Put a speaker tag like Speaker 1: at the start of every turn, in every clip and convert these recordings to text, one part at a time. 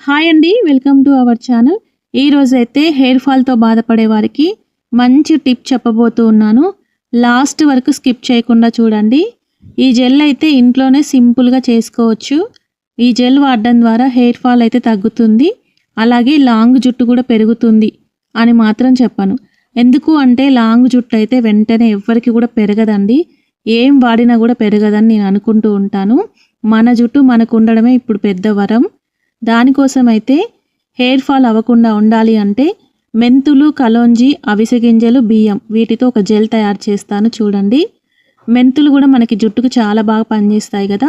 Speaker 1: Hi అండి welcome to our channel ఈరోజైతే hair ఫాల్తో బాధపడే వారికి మంచి టిప్ చెప్పబోతూ ఉన్నాను. లాస్ట్ వరకు స్కిప్ చేయకుండా చూడండి. ఈ జెల్ అయితే ఇంట్లోనే సింపుల్గా చేసుకోవచ్చు. ఈ జెల్ వాడడం ద్వారా హెయిర్ ఫాల్ అయితే తగ్గుతుంది. అలాగే లాంగ్ జుట్టు కూడా పెరుగుతుంది అని మాత్రం చెప్పాను. ఎందుకు అంటే లాంగ్ జుట్టు అయితే వెంటనే ఎవ్వరికి కూడా పెరగదండి. ఏం వాడినా కూడా పెరగదని నేను అనుకుంటూ ఉంటాను. మన జుట్టు మనకు ఉండడమే ఇప్పుడు పెద్ద వరం. దానికోసం అయితే హెయిర్ ఫాల్ అవ్వకుండా ఉండాలి అంటే మెంతులు కలోంజి అవిసె గింజలు బియ్యం వీటితో ఒక జెల్ తయారు చేస్తాను చూడండి. మెంతులు కూడా మనకి జుట్టుకు చాలా బాగా పనిచేస్తాయి కదా.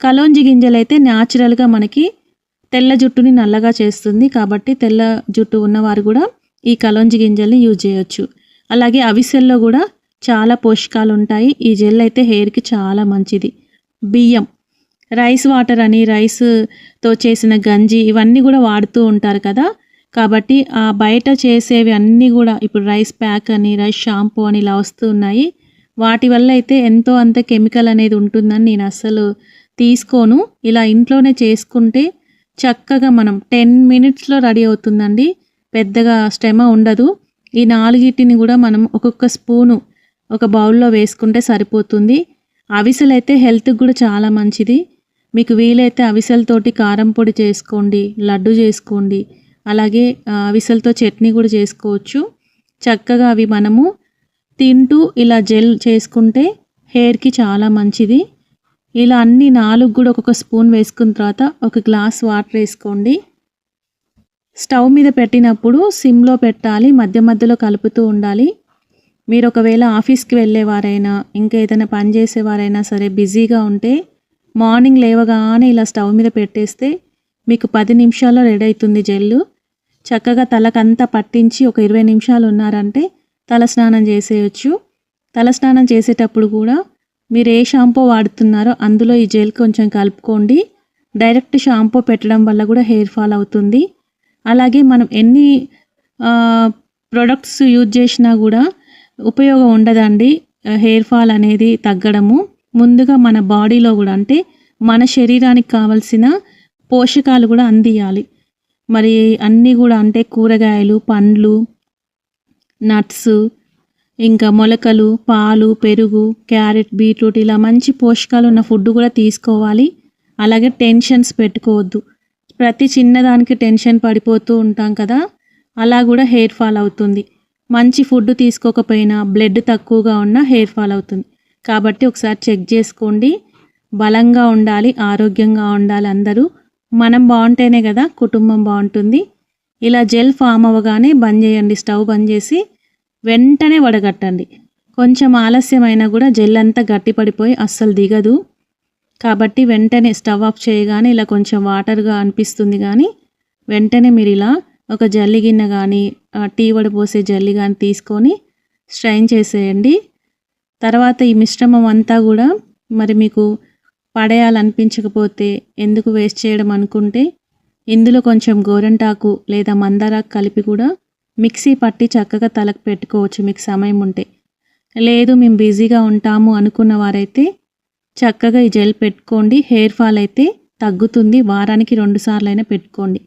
Speaker 1: కలోంజి గింజలు అయితే న్యాచురల్గా మనకి తెల్ల జుట్టుని నల్లగా చేస్తుంది కాబట్టి తెల్ల జుట్టు ఉన్నవారు కూడా ఈ కలోంజి గింజల్ని యూజ్ చేయొచ్చు. అలాగే అవిసెల్లో కూడా చాలా పోషకాలు ఉంటాయి ఈ జెల్ అయితే హెయిర్కి చాలా మంచిది. బియ్యం రైస్ వాటర్ అని రైస్తో చేసిన గంజి ఇవన్నీ కూడా వాడుతూ ఉంటారు కదా. కాబట్టి ఆ బయట చేసేవి అన్నీ కూడా ఇప్పుడు రైస్ ప్యాక్ అని రైస్ షాంపూ అని ఇలా వస్తూ ఉన్నాయి. వాటి వల్ల అయితే ఎంతో అంత కెమికల్ అనేది ఉంటుందని నేను అస్సలు తీసుకోను. ఇలా ఇంట్లోనే చేసుకుంటే చక్కగా మనం టెన్ మినిట్స్లో రెడీ అవుతుందండి. పెద్దగా శ్రమ ఉండదు. ఈ నాలుగిటిని కూడా మనం ఒక్కొక్క స్పూను ఒక బౌల్లో వేసుకుంటే సరిపోతుంది. అవిసెలు అయితే హెల్త్కి కూడా చాలా మంచిది. మీకు వీలైతే అవిసెలతోటి కారం పొడి చేసుకోండి లడ్డు చేసుకోండి అలాగే అవిసెలతో చట్నీ కూడా చేసుకోవచ్చు. చక్కగా అవి మనము తింటూ ఇలా జెల్ చేసుకుంటే హెయిర్కి చాలా మంచిది. ఇలా అన్ని నాలుగు కూడా ఒక్కొక్క స్పూన్ వేసుకున్న తర్వాత ఒక గ్లాస్ వాటర్ వేసుకోండి. స్టవ్ మీద పెట్టినప్పుడు సిమ్లో పెట్టాలి మధ్య మధ్యలో కలుపుతూ ఉండాలి. మీరు ఒకవేళ ఆఫీస్కి వెళ్ళేవారైనా ఇంకా ఏదైనా పని చేసేవారైనా సరే బిజీగా ఉంటే మార్నింగ్ లేవగానే ఇలా స్టవ్ మీద పెట్టేస్తే మీకు పది నిమిషాల్లో రెడీ అవుతుంది జెల్లు. చక్కగా తలకంతా పట్టించి ఒక ఇరవై నిమిషాలు ఉన్నారంటే తల స్నానం చేసేయచ్చు. తల స్నానం చేసేటప్పుడు కూడా మీరు ఏ షాంపూ వాడుతున్నారో అందులో ఈ జెల్ కొంచెం కలుపుకోండి. డైరెక్ట్ షాంపూ పెట్టడం వల్ల కూడా హెయిర్ ఫాల్ అవుతుంది. అలాగే మనం ఎన్ని ప్రొడక్ట్స్ యూజ్ చేసినా కూడా ఉపయోగం ఉండదండి. హెయిర్ ఫాల్ అనేది తగ్గడము. ముందుగా మన బాడీలో కూడా అంటే మన శరీరానికి కావలసిన పోషకాలు కూడా అందియాలి. మరి అన్నీ కూడా అంటే కూరగాయలు పండ్లు నట్స్ ఇంకా మొలకలు పాలు పెరుగు క్యారెట్ బీట్రూట్ ఇలా మంచి పోషకాలు ఉన్న ఫుడ్ కూడా తీసుకోవాలి. అలాగే టెన్షన్స్ పెట్టుకోవద్దు. ప్రతి చిన్నదానికి టెన్షన్ పడిపోతూ ఉంటాం కదా అలా కూడా హెయిర్ ఫాల్ అవుతుంది. మంచి ఫుడ్ తీసుకోకపోయినా బ్లడ్ తక్కువగా ఉన్న హెయిర్ ఫాల్ అవుతుంది. కాబట్టి ఒకసారి చెక్ చేసుకోండి. బలంగా ఉండాలి ఆరోగ్యంగా ఉండాలి అందరూ. మనం బాగుంటేనే కదా కుటుంబం బాగుంటుంది. ఇలా జెల్ ఫామ్ అవ్వగానే బంద్ చేయండి స్టవ్ బంద్ చేసి వెంటనే వడగట్టండి. కొంచెం ఆలస్యమైనా కూడా జెల్ అంతా గట్టిపడిపోయి అస్సలు దిగదు. కాబట్టి వెంటనే స్టవ్ ఆఫ్ చేయగానే ఇలా కొంచెం వాటర్గా అనిపిస్తుంది కానీ వెంటనే మీరు ఇలా ఒక జల్లి గిన్నె కానీ టీ వడిపోసే జల్లి కానీ తీసుకొని స్ట్రైన్ చేసేయండి. తర్వాత ఈ మిశ్రమం అంతా కూడా మరి మీకు పడేయాలనిపించకపోతే ఎందుకు వేస్ట్ చేయడం అనుకుంటే ఇందులో కొంచెం గోరంటాకు లేదా మందారాకు కలిపి కూడా మిక్సీ పట్టి చక్కగా తలకు పెట్టుకోవచ్చు. మీకు సమయం ఉంటే. లేదు మేము బిజీగా ఉంటాము అనుకున్న వారైతే చక్కగా ఈ జెల్ పెట్టుకోండి. హెయిర్ ఫాల్ అయితే తగ్గుతుంది. వారానికి రెండు సార్లు అయినా పెట్టుకోండి.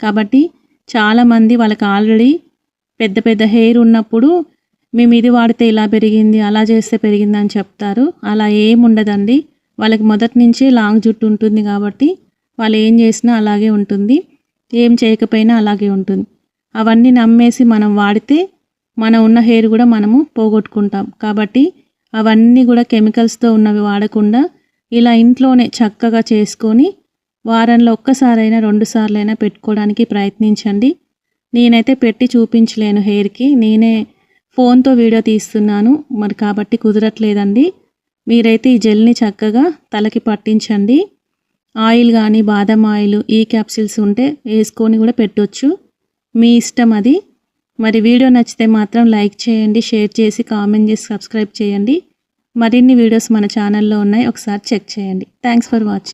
Speaker 1: కాబట్టి చాలామంది వాళ్ళకి ఆల్రెడీ పెద్ద పెద్ద హెయిర్ ఉన్నప్పుడు మేము ఇది వాడితే ఇలా పెరిగింది అలా చేస్తే పెరిగింది అని చెప్తారు. అలా ఏం ఉండదండి వాళ్ళకి మొదటి నుంచే లాంగ్ జుట్టు ఉంటుంది కాబట్టి వాళ్ళు ఏం చేసినా అలాగే ఉంటుంది. ఏం చేయకపోయినా అలాగే ఉంటుంది. అవన్నీ నమ్మేసి మనం వాడితే మన ఉన్న హెయిర్ కూడా మనము పోగొట్టుకుంటాం. కాబట్టి అవన్నీ కూడా కెమికల్స్తో ఉన్నవి వాడకుండా ఇలా ఇంట్లోనే చక్కగా చేసుకొని వారంలో ఒక్కసారైనా రెండు సార్లైనా పెట్టుకోవడానికి ప్రయత్నించండి. నేనైతే పెట్టి చూపించలేను హెయిర్కి. నేనే ఫోన్తో వీడియో తీస్తున్నాను. మరి కాబట్టి కుదరట్లేదండి. మీరైతే ఈ జెల్ని చక్కగా తలకి పట్టించండి. ఆయిల్ కానీ బాదం ఆయిల్ ఈ క్యాప్సిల్స్ ఉంటే వేసుకొని కూడా పెట్టొచ్చు. మీ ఇష్టం అది. మరి వీడియో నచ్చితే మాత్రం లైక్ చేయండి షేర్ చేసి కామెంట్ చేసి సబ్స్క్రైబ్ చేయండి. మరిన్ని వీడియోస్ మన ఛానల్లో ఉన్నాయి. ఒకసారి చెక్ చేయండి. Thanks for watching.